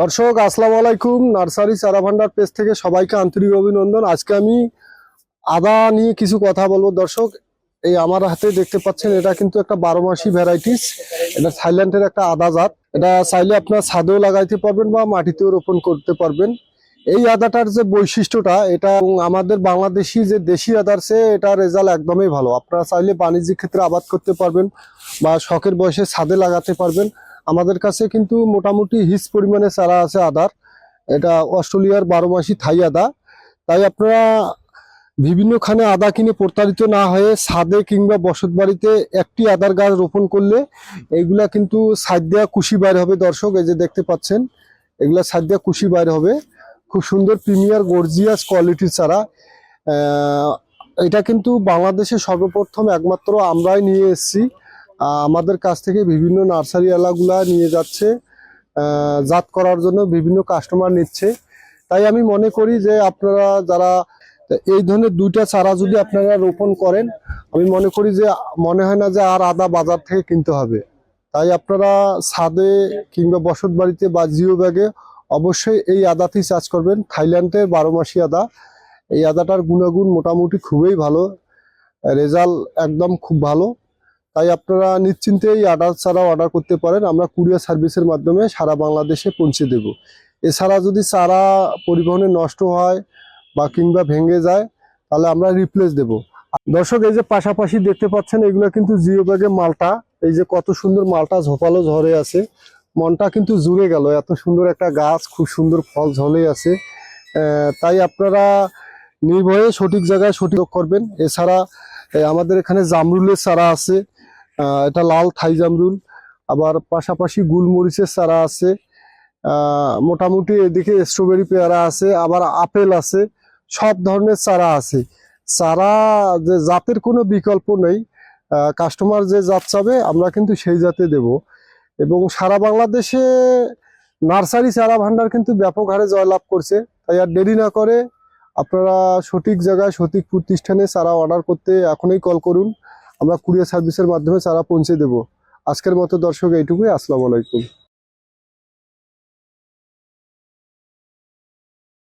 দর্শক, আসসালামু আলাইকুম। নার্সারি চারা ভান্ডার পেজ থেকে সবাইকে আন্তরিক অভিনন্দন। আজকে আমি আদা নিয়ে কিছু কথা বলব। দর্শক, এই আমার হাতে দেখতে পাচ্ছেন, এটা কিন্তু একটা বারো মাসি ভ্যারাইটিস। এটা থাইল্যান্ডের একটা আদা জাত। এটা চাইলে আপনার ছাদেও লাগাইতে পারবেন বা মাটিতেও রোপণ করতে পারবেন। এই আদাটার যে বৈশিষ্ট্যটা, এটা আমাদের বাংলাদেশি যে দেশি আদার চেয়ে এটা রেজাল্ট একদমই ভালো। আপনারা চাইলে বাণিজ্যিক ক্ষেত্রে আবাদ করতে পারবেন বা শখের বয়সে ছাদে লাগাতে পারবেন। আমাদের কাছে কিন্তু মোটামুটি হিস পরিমাণে চারা আছে আদার। এটা অস্ট্রেলিয়ার বারো মাসি থাই আদা। তাই আপনারা বিভিন্নখানে আদা কিনে প্রতারিত না হয়ে ছাদে কিংবা বসত বাড়িতে একটি আদার গাছ রোপণ করলে এইগুলা কিন্তু সাইড দেওয়া কুশি বাইর হবে দর্শক, এই যে দেখতে পাচ্ছেন, এগুলা সাইড দেওয়া কুশি বাইর হবে। খুব সুন্দর, প্রিমিয়ার, গর্জিয়াস কোয়ালিটির চারা। এটা কিন্তু বাংলাদেশে সর্বপ্রথম একমাত্র আমরাই নিয়ে এসেছি। আমাদের কাছ থেকে বিভিন্ন নার্সারি এলাগুলা নিয়ে যাচ্ছে জাত করার জন্য বিভিন্ন কাস্টমার নিচ্ছে। তাই আমি মনে করি যে আপনারা যারা এই ধরনের দুইটা চারা যদি আপনারা রোপণ করেন, আমি মনে করি যে মনে হয় না যে আর আদা বাজার থেকে কিনতে হবে। তাই আপনারা ছাদে কিংবা বসত বাড়িতে বা জিও ব্যাগে অবশ্যই এই আদাতেই চাষ করবেন। থাইল্যান্ডের বারো মাসি আদা। এই আদাটার গুণাগুণ মোটামুটি খুবই ভালো। রেজাল্ট একদম খুব ভালো। তাই আপনারা নিশ্চিন্তে এই আদার চারা অর্ডার করতে পারেন। আমরা কুরিয়ার সার্ভিসের মাধ্যমে সারা বাংলাদেশে পৌঁছে দেব। এছাড়া যদি চারা পরিবহনে নষ্ট হয় বা কিংবা ভেঙে যায়, তাহলে আমরা রিপ্লেস দেব। দর্শক, এই যে পাশাপাশি দেখতে পাচ্ছেন, এগুলো কিন্তু জিও ব্যাগে মালটা, এই যে কত সুন্দর মালটা ঝোপালো ঝরে আছে। মনটা কিন্তু জুড়ে গেল, এত সুন্দর একটা গাছ, খুব সুন্দর ফল ঝলে আছে। তাই আপনারা নির্ভয়ে সঠিক জায়গায় সঠিক করবেন। এছাড়া আমাদের এখানে জামরুলের চারা আছে। এটা লাল থাই জামরুল। আবার পাশাপাশি গুলমরিচের চারা আছে। মোটামুটি এদিকে স্ট্রবেরি পেয়ারা আছে, আবার আপেল আছে, সব ধরনের চারা আছে। চারা যে জাতের কোনো বিকল্প নেই। কাস্টমার যে জাত চাবে, আমরা কিন্তু সেই জাতে দেব। এবং সারা বাংলাদেশে নার্সারি চারা ভান্ডার কিন্তু ব্যাপক হারে জয়লাভ করছে। তাই আর দেরি না করে আপনারা সঠিক জায়গায় সঠিক প্রতিষ্ঠানে চারা অর্ডার করতে এখনই কল করুন। আমরা কুরিয়ার সার্ভিসের মাধ্যমে চারা পৌঁছে দেব। আজকের মতো দর্শক এইটুকুই। আসসালামু আলাইকুম।